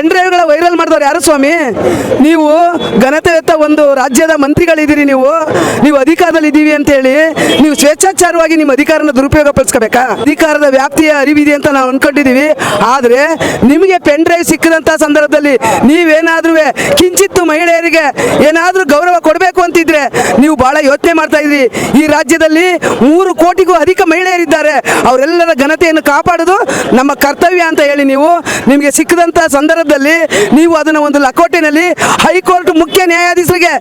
Pen ಡ್ರೈವ್ಗಳ viral ಮಾಡಿದವ್ರು ಯಾರು ಸ್ವಾಮಿ? ನೀವು ಘನತೆಯುತ ಒಂದು ರಾಜ್ಯದ ಮಂತ್ರಿಗಳಿದ್ದೀರಿ ನೀವು. ನೀವು ಅಧಿಕಾರದಲ್ಲಿ ಇದ್ದೀವಿ ಅಂತ ಹೇಳಿ ನೀವು ಸ್ವೇಚ್ಛಾಚಾರವಾಗಿ ನಿಮ್ಮ ಅಧಿಕಾರನ ದುರುಪಯೋಗ ಪಡಿಸ್ಕೋಬೇಕಾ? ಅಧಿಕಾರದ ವ್ಯಾಪ್ತಿಯ ಅರಿವಿದೆ ಅಂತ ನಾವು ಅನ್ಕೊಂಡಿದ್ದೀವಿ. ಆದರೆ ನಿಮಗೆ ಪೆನ್ ಡ್ರೈವ್ ಸಿಕ್ಕದಂಥ ಸಂದರ್ಭದಲ್ಲಿ ನೀವೇನಾದ್ರೂ ಕಿಂಚಿತ್ತು ಮಹಿಳೆಯರಿಗೆ ಏನಾದರೂ ಗೌರವ ಕೊಡಬೇಕು ನೀವು ಬಹಳ ಯೋಚನೆ ಮಾಡ್ತಾ ಇದ್ರಿ ಈ ರಾಜ್ಯದಲ್ಲಿ ಮೂರು ಕೋಟಿಗೂ ಅಧಿಕ ಮಹಿಳೆಯರಿದ್ದಾರೆ. ಅವರೆಲ್ಲರ ಘನತೆಯನ್ನು ಕಾಪಾಡೋದು ನಮ್ಮ ಕರ್ತವ್ಯ ಅಂತ ಹೇಳಿ ನೀವು ನಿಮಗೆ ಸಿಕ್ಕದಂತ ಸಂದರ್ಭದಲ್ಲಿ ನೀವು ಅದನ್ನು ಒಂದು ಲಕೋಟೆನಲ್ಲಿ ಹೈಕೋರ್ಟ್ ಮುಖ್ಯ ನ್ಯಾಯಾಧೀಶರಿಗೆ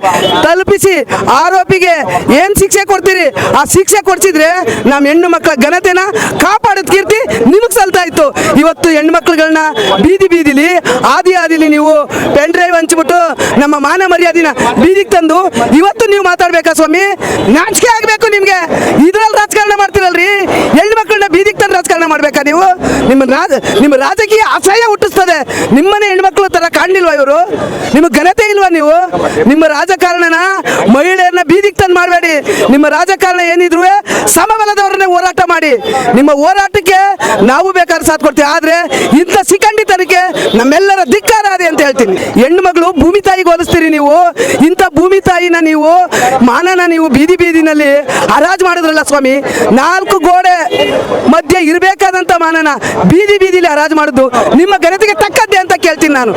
ತಲುಪಿಸಿ ಆರೋಪಿಗೆ ಏನು ಶಿಕ್ಷೆ ಕೊಡ್ತೀರಿ? ಆ ಶಿಕ್ಷೆ ಕೊಡ್ಸಿದ್ರೆ ನಮ್ಮ ಹೆಣ್ಣು ಮಕ್ಕಳ ಘನತೆನ ಕಾಪಾಡೋದ್ ಕೀರ್ತಿ ನಿಮಗೆ ಸಲ್ತಾ ಇತ್ತು. ಇವತ್ತು ಹೆಣ್ಣು ಮಕ್ಕಳುಗಳನ್ನ ಬೀದಿ ಬೀದಿಲಿ, ಆದಿ ಆದಿಲಿ ನೀವು ಪೆನ್ ಡ್ರೈವ್ ಹಂಚ್ಬಿಟ್ಟು ನಮ್ಮ ಮಾನ ಮರ್ಯಾದಿನ ಬೀದಿಗೆ ತಂದು ಇವತ್ತು ನೀವು ಮಾತಾಡ್ಬೇಕಾ ಸ್ವಾಮಿ? ನಾಚಿಕೆ ಆಗ್ಬೇಕು ನಿಮ್ಗೆ. ಇದ್ರಲ್ಲಿ ರಾಜಕಾರಣ ಮಾಡ್ತಿರಲ್ರಿ? ಹೆಣ್ಣು ಮಕ್ಕಳನ್ನ ಬೀದಿಗೆ ತಂದು ರಾಜಕಾರಣ ಮಾಡ್ಬೇಕಾ ನೀವು? ನಿಮ್ಮ ರಾಜ, ನಿಮ್ಮ ರಾಜಕೀಯ ಅಸಹ್ಯ ಹುಟ್ಟಿಸ್ತದೆ. ನಿಮ್ಮನೆ ಹೆಣ್ಮಕ್ಳು ತರ ಕಾಣಲಿಲ್ವಾ ಇವರು? ನಿಮಗೆ ಘನತೆ ಇಲ್ವಾ ನೀವು? ನಿಮ್ಮ ರಾಜಕಾರಣನ ಮಹಿಳೆಯರನ್ನ ಬೀದಿಗೆ ತಂದು ಮಾಡಬೇಡಿ. ನಿಮ್ಮ ರಾಜಕಾರಣ ಏನಿದ್ರು ಸಮಬಲದವ್ರನ್ನೇ ಹೋರಾಟ ಮಾಡಿ. ನಿಮ್ಮ ಹೋರಾಟಕ್ಕೆ ನಾವು ಬೇಕಾದ್ರೆ ಸಾಥ್ ಕೊಡ್ತೀವಿ. ಆದ್ರೆ ಇಂಥ ಸಿಕ್ಕಂಡಿತನಕ್ಕೆ ನಮ್ಮೆಲ್ಲರ ಅಂತ ಹೇಳ್ತೀನಿ. ಹೆಣ್ಣು ಮಗಳು ಭೂಮಿ ತಾಯಿಗೆ ಹೋಲಿಸ್ತೀರಿ ನೀವು. ಇಂಥ ಭೂಮಿ ತಾಯಿನ ನೀವು, ಮಾನನ ನೀವು ಬೀದಿ ಬೀದಿನಲ್ಲಿ ಹರಾಜು ಮಾಡಿದ್ರಲ್ಲ ಸ್ವಾಮಿ. ನಾಲ್ಕು ಗೋಡೆ ಮಧ್ಯೆ ಇರಬೇಕಾದಂಥ ಮಾನನ ಬೀದಿ ಬೀದಿಲಿ ಹರಾಜು ಮಾಡಿದ್ದು ನಿಮ್ಮ ಘನತೆಗೆ ತಕ್ಕದ್ದೇ ಅಂತ ಕೇಳ್ತೀನಿ ನಾನು.